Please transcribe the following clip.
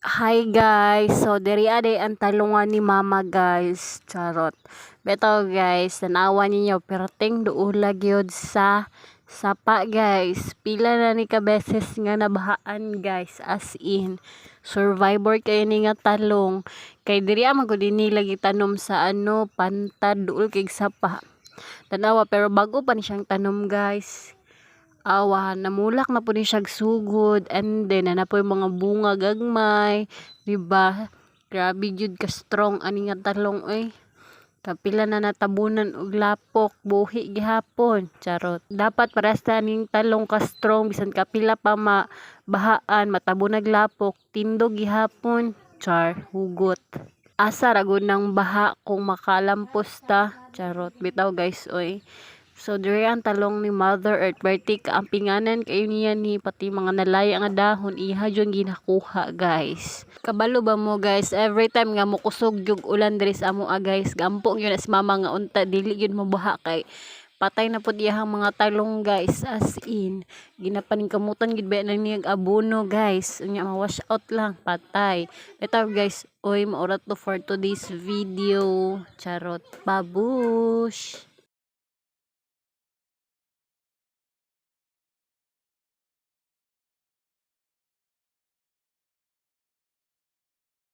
Hi guys, so diri ade ang talungan ni mama guys, charot. Beto guys, tanawa ninyo perting duula gyud sa sapa guys. Pila na ni ka beses nga nabahaan guys, as in. Survivor kayo ni nga talong. Kay diri man gud nila gitanom sa ano, pantad duol kay sapa. Tanawa pero bago pa ni siyang tanom guys awa namulak na po ni siya sugod and then na po yung mga bunga gagmay di ba? Grabe jud ka strong ani nga talong oy. Kapila na natabunan og lapok buhi gihapon. Charot. Dapat pares ta ning talong ka strong bisan kapila pa mabahaan matabunag lapok tindog gihapon. Char hugot. Asa ragod ng baha kung makalampos ta charot. Bitaw guys oy So diri ang talong ni Mother Earth Berti ang pinganan kayo niya ni pati mga nalaya nga dahon iha jud ginakuha guys. Kabalo ba mo guys? Every time nga mukusog jug ulan diri sa amo ah, guys gampo gyud na si mama nga unta dili gyud mabaha kay patay na pud iyang mga talong guys as in ginapaningkamutan gid ba na niyag abono guys? Unya ma-wash out lang patay. Ito guys oy maorat to for today's video. Charot babush